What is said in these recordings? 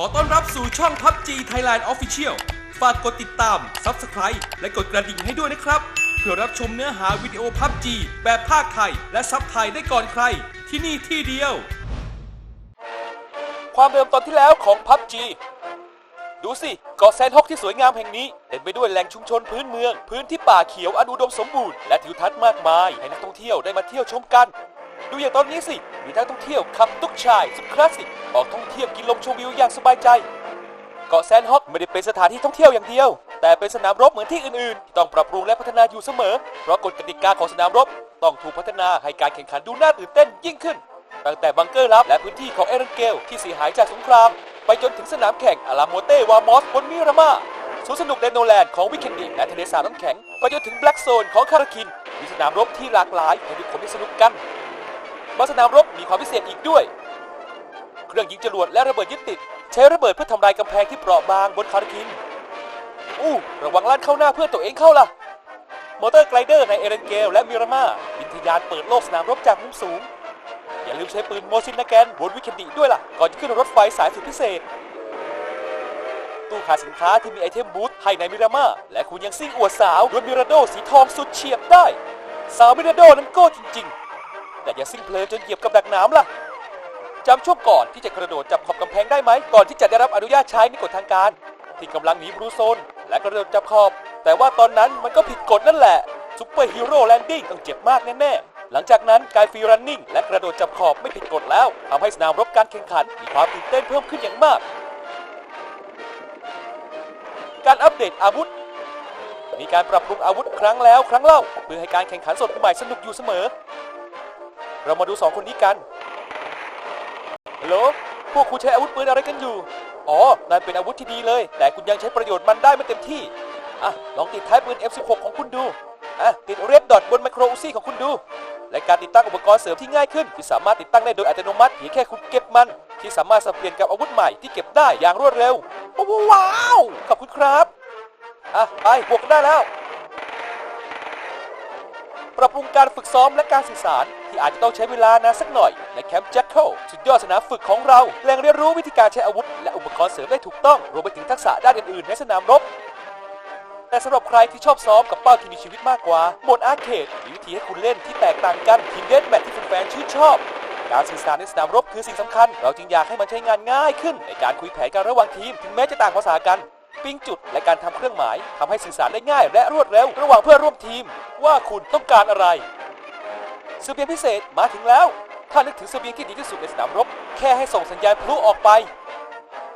อต้อนรับสู่ช่อง PUBG Thailand Official ฝากกดติดตาม Subscribe และกดกระดิ่งให้ด้วยนะครับ เพื่อรับชมเนื้อหาวิดีโอ PUBG แบบภาคไทย และซับไทยได้ก่อนใคร ที่นี่ที่เดียว ความเดิมตอนที่แล้วของ PUBG ดูสิเกาะแซนฮอกที่สวยงามแห่งนี้เต็มไปด้วยแหล่งชุมชนพื้นเมือง พื้นที่ป่าเขียวอันอุดมสมบูรณ์และทิวทัศน์มากมายให้นักท่องเที่ยวได้มาเที่ยวชมกัน ดูอย่างตอนนี้สิ มีนักท่องเที่ยวขับตุ๊กชายสุดคลาสสิก ออกท่องเที่ยวกินลมชมวิวอย่างสบายใจ เกาะแซนฮอกไม่ได้เป็นสถานที่ท่องเที่ยวอย่างเดียว แต่เป็นสนามรบเหมือนที่อื่นๆที่ต้องปรับปรุงและพัฒนาอยู่เสมอ เพราะกฎกติกาของสนามรบ ต้องถูกพัฒนาให้การแข่งขันดูน่าตื่นเต้นยิ่งขึ้น ตั้งแต่บังเกอร์ลับและพื้นที่ของเอรันเกลที่เสียหายจากสงคราม ไปจนถึงสนามแข่งอาราโมเต้วามอสบนมิรามาสวนสนุกเดนโนแลนด์ของวิกเคนดีและทะเลสาบน้ำแข็ง ไปจนถึงแบล็กโซนของคาราคิน มีสนามรบที่หลากหลายให้ทุกคนได้สนุกกัน บางสนามรบมีความพิเศษอีกด้วย เครื่องยิงจรวดและระเบิดยึดติด ใช้ระเบิดเพื่อทำลายกำแพงที่เปราะบางบนคาราคิน อู้ ระวังลั่นเข้าหน้าเพื่อนตัวเองเข้าล่ะ มอเตอร์ไกลเดอร์ในเอเรนเกลและมิรามาบินทยานเปิดโลกสนามรบจากมุมสูง อย่าลืมใช้ปืนโมซินนาแกนบนวิกเคนดีด้วยล่ะ ก่อนจะขึ้นรถไฟสายสุดพิเศษ ตู้ขายสินค้าที่มีไอเทมบูธให้ในมิรามาและคุณยังซิ่งอวดสาวด้วยมิราโดสีทองสุดเฉียบได้ สาวมิราโดนั้นโก้จริง ๆ แต่อย่าซิ่งเพลินจนเหยียบกับดักน้ำล่ะจำช่วงก่อนที่จะกระโดดจับขอบกำแพงได้ไหมก่อนที่จะได้รับอนุญาตใช้ในกฎทางการ ที่กำลังหนีบรูโซน และกระโดดจับขอบ แต่ว่าตอนนั้นมันก็ผิดกฎนั่นแหละซุปเปอร์ฮีโร่แลนดิ้งต้องเจ็บมากแน่ๆหลังจากนั้นการฟรีรันนิ่งและกระโดดจับขอบไม่ผิดกฎแล้วทำให้สนามรบการแข่งขันมีความตื่นเต้นเพิ่มขึ้นอย่างมาก การอัปเดตอาวุธมีการปรับปรุงอาวุธครั้งแล้วครั้งเล่า เพื่อให้การแข่งขันสดใหม่สนุกอยู่เสมอ เรามาดูสองคนนี้กันฮัลโหลพวกคุณใช้อาวุธปืนอะไรกันอยู่ อ๋อนั่นเป็นอาวุธที่ดีเลย แต่คุณยังใช้ประโยชน์มันได้ไม่เต็มที่ อะ ลองติดท้ายปืน F16 ของคุณดู อะ ติดเรดดอทบนไมโครอุซี่ของคุณดู และการติดตั้งอุปกรณ์เสริมที่ง่ายขึ้นที่สามารถติดตั้งได้โดยอัตโนมัติเพียงแค่คุณเก็บมัน ที่สามารถสับเปลี่ยนกับอาวุธใหม่ที่เก็บได้อย่างรวดเร็ว ว้าว ขอบคุณครับ อะ ไป บวกกันได้แล้ว ปรับปรุงการฝึกซ้อมและการสื่อสาร ที่อาจจะต้องใช้เวลานานสักหน่อยในแคมป์แจ็คเกิลสุดยอดสนามฝึกของเราแหล่งเรียนรู้วิธีการใช้อาวุธ และอุปกรณ์เสริมได้ถูกต้องรวมไปถึงทักษะด้านอื่นๆ ในสนามรบ แต่สำหรับใครที่ชอบซ้อมกับเป้าที่มีชีวิตมากกว่าโหมดอาร์เคดมีวิธีให้คุณเล่นที่แตกต่างกันทีมเดนแมทที่แฟนๆชื่นชอบการสื่อสารในสนามรบคือสิ่งสำคัญ เราจึงอยากให้มันใช้งานง่ายขึ้น ในการคุยแผนการระหว่างทีม ถึงแม้จะต่างภาษากัน ปิ้งจุดและการทำเครื่องหมายทำให้สื่อสารได้ง่าย และรวดเร็ว ระหว่างเพื่อนร่วมทีม ว่าคุณต้องการอะไร เบียงพิเศษมาถึงแล้ว ถ้านึกถึงเสบียงที่ดีที่สุดในสนามรบ แค่ให้ส่งสัญญาณพลุออกไป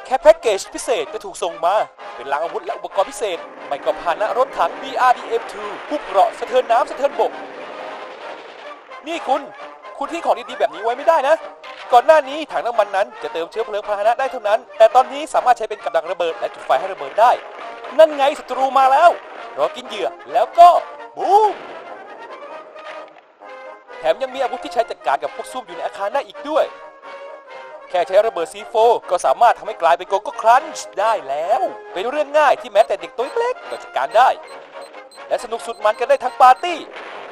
แค่แพ็กเกจพิเศษจะถูกส่งมา เป็นลังอาวุธและอุปกรณ์พิเศษ ไม่ก็พาหนะรถถัง BRDM2 ผู้เกราะสะเทินน้ำสะเทินบก นี่คุณ คุณทิ้งของดีๆแบบนี้ไว้ไม่ได้นะ ก่อนหน้านี้ถังน้ำมันนั้นจะเติมเชื้อเพลิงพาหนะได้เท่านั้น แต่ตอนนี้สามารถใช้เป็นกับดักระเบิดและจุดไฟให้ระเบิดได้ นั่นไงศัตรูมาแล้ว รอกินเหยื่อแล้วก็บูม มยังมีอาวุธที่ใช้จัดการกับพวกซุ่มอยู่ในอาคารได้อีกด้วย แค่ใช้ระเบิดซีโฟก็สามารถทำให้กลายเป็นโกโก้ครันช์ได้แล้ว เป็นเรื่องง่ายที่แม้แต่เด็กตัวเล็กก็จัดการได้ และสนุกสุดมันกันได้ทั้งปาร์ตี้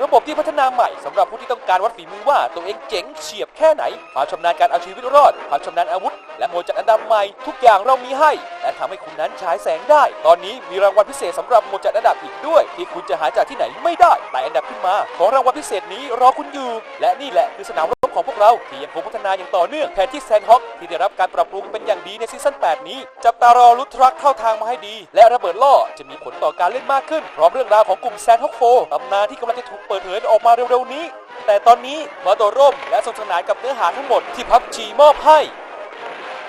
ระบบที่พัฒนาใหม่สำหรับผู้ที่ต้องการวัดฝีมือว่าตัวเองเจ๋งเฉียบแค่ไหน ความชำนาญการเอาชีวิตรอด ความชำนาญอาวุธ และโมจัดอันดับใหม่ทุกอย่างเรามีให้ และทำให้คุณนั้นฉายแสงได้ ตอนนี้มีรางวัลพิเศษสำหรับโมจัดอันดับอีกด้วย ที่คุณจะหาจากที่ไหนไม่ได้ไต่อันดับขึ้นมา ของรางวัลพิเศษนี้รอคุณอยู่ และนี่แหละคือสนาม ของพวกเราที่ยังคงพัฒนาอย่างต่อเนื่องแผนที่แซนฮอกที่ได้รับการปรับปรุงเป็นอย่างดีในซีซั่น8 นี้ จับตารอรุทรัคเข้าทางมาให้ดี และระเบิดล่อจะมีผลต่อการเล่นมากขึ้น พร้อมเรื่องราวของกลุ่มแซนฮอกโฟตำนานที่กำลังจะถูกเปิดเผยออกมาเร็วๆนี้ แต่ตอนนี้มาโดดร่มและสนุกสนานกับเนื้อหาทั้งหมดที่พับจีมอบให้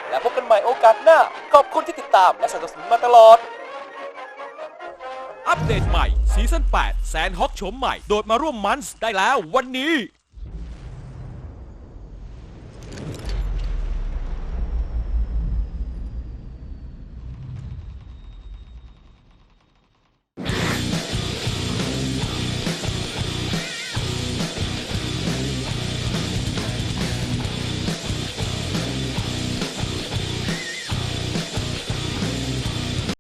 และพบกันใหม่โอกาสหน้าขอบคุณที่ติดตามและสนับสนุนมาตลอดอัปเดตใหม่ซีซั่น8แซนฮอกโฉมใหม่ โดดมาร่วมมันส์ได้แล้ววันนี้